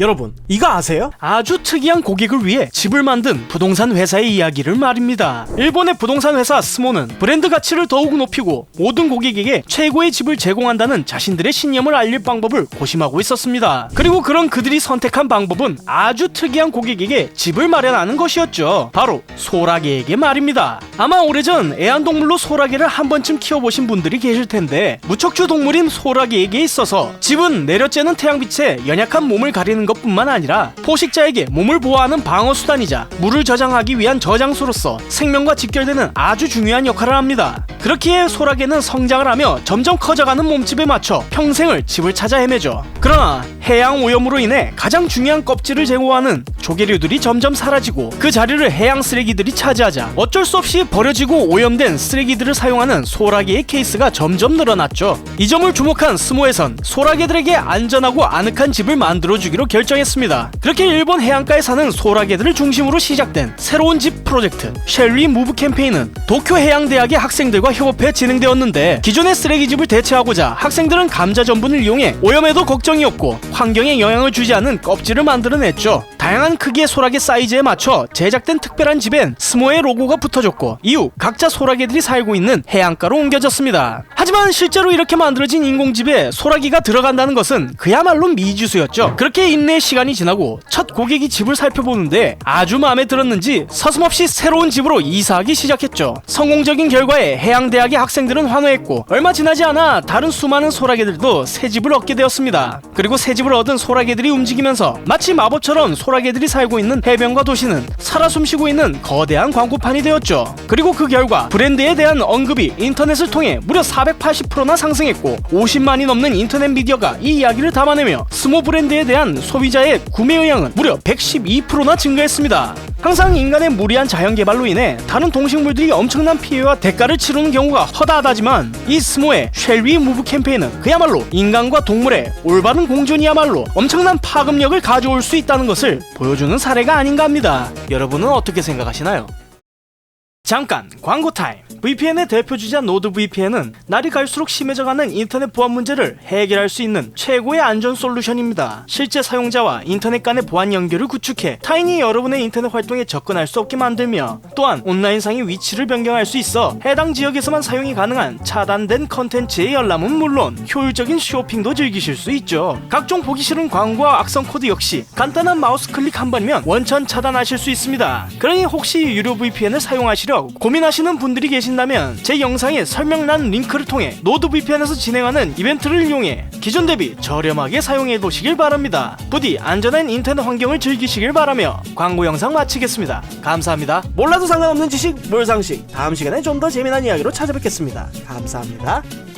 여러분, 이거 아세요? 아주 특이한 고객을 위해 집을 만든 부동산 회사의 이야기를 말입니다. 일본의 부동산 회사 스모는 브랜드 가치를 더욱 높이고 모든 고객에게 최고의 집을 제공한다는 자신들의 신념을 알릴 방법을 고심하고 있었습니다. 그리고 그런 그들이 선택한 방법은 아주 특이한 고객에게 집을 마련하는 것이었죠. 바로 소라게에게 말입니다. 아마 오래전 애완동물로 소라게를 한 번쯤 키워보신 분들이 계실 텐데 무척주 동물인 소라게에게 있어서 집은 내려쬐는 태양빛에 연약한 몸을 가리는 것뿐만 아니라 포식자에게 몸을 보호하는 방어 수단이자 물을 저장하기 위한 저장소로서 생명과 직결되는 아주 중요한 역할을 합니다. 그렇기에 소라게는 성장을 하며 점점 커져가는 몸집에 맞춰 평생을 집을 찾아 헤매죠. 그러나 해양 오염으로 인해 가장 중요한 껍질을 제공하는 조개류들이 점점 사라지고 그 자리를 해양 쓰레기들이 차지하자 어쩔 수 없이 버려지고 오염된 쓰레기들을 사용하는 소라게의 케이스가 점점 늘어났죠. 이 점을 주목한 스모에선 소라게들에게 안전하고 아늑한 집을 만들어주기로 결정했습니다. 그렇게 일본 해안가에 사는 소라게들을 중심으로 시작된 새로운 집 프로젝트 셸리 무브 캠페인은 도쿄 해양대학의 학생들과 협업해 진행되었는데 기존의 쓰레기집을 대체하고자 학생들은 감자 전분을 이용해 오염에도 걱정이 없고 환경에 영향을 주지 않는 껍질을 만들어냈죠. 다양한 크기의 소라게 사이즈에 맞춰 제작된 특별한 집엔 스모의 로고가 붙어졌고 이후 각자 소라게들이 살고 있는 해안가로 옮겨졌습니다. 하지만 실제로 이렇게 만들어진 인공집에 소라기가 들어간다는 것은 그야말로 미지수였죠. 그렇게 인내의 시간이 지나고 첫 고객이 집을 살펴보는데 아주 마음에 들었는지 서슴없이 새로운 집으로 이사하기 시작했죠. 성공적인 결과에 해양대학의 학생들은 환호했고 얼마 지나지 않아 다른 수많은 소라게들도 새 집을 얻게 되었습니다. 그리고 새 집을 얻은 소라게들이 움직이면서 마치 마법처럼 소라게 들이 살고 있는 해변과 도시는 살아 숨쉬고 있는 거대한 광고판이 되었죠. 그리고 그 결과 브랜드에 대한 언급이 인터넷을 통해 무려 480%나 상승했고 50만이 넘는 인터넷 미디어가 이 이야기를 담아내며 스모 브랜드에 대한 소비자의 구매 의향은 무려 112%나 증가했습니다. 항상 인간의 무리한 자연 개발로 인해 다른 동식물들이 엄청난 피해와 대가를 치르는 경우가 허다하다지만 이 스모의 쉘위 무브 캠페인은 그야말로 인간과 동물의 올바른 공존이야말로 엄청난 파급력을 가져올 수 있다는 것을 보여주는 사례가 아닌가 합니다. 여러분은 어떻게 생각하시나요? 잠깐 광고 타임. VPN의 대표 주자 노드VPN은 날이 갈수록 심해져가는 인터넷 보안 문제를 해결할 수 있는 최고의 안전 솔루션입니다. 실제 사용자와 인터넷 간의 보안 연결을 구축해 타인이 여러분의 인터넷 활동에 접근할 수 없게 만들며 또한 온라인상의 위치를 변경할 수 있어 해당 지역에서만 사용이 가능한 차단된 컨텐츠의 열람은 물론 효율적인 쇼핑도 즐기실 수 있죠. 각종 보기 싫은 광고와 악성 코드 역시 간단한 마우스 클릭 한 번이면 원천 차단하실 수 있습니다. 그러니 혹시 유료 VPN을 사용하시려 고민하시는 분들이 계신다면 제 영상의 설명란 링크를 통해 노드VPN에서 진행하는 이벤트를 이용해 기존 대비 저렴하게 사용해 보시길 바랍니다. 부디 안전한 인터넷 환경을 즐기시길 바라며 광고 영상 마치겠습니다. 감사합니다. 몰라도 상관없는 지식 몰상식 다음 시간에 좀 더 재미난 이야기로 찾아뵙겠습니다. 감사합니다.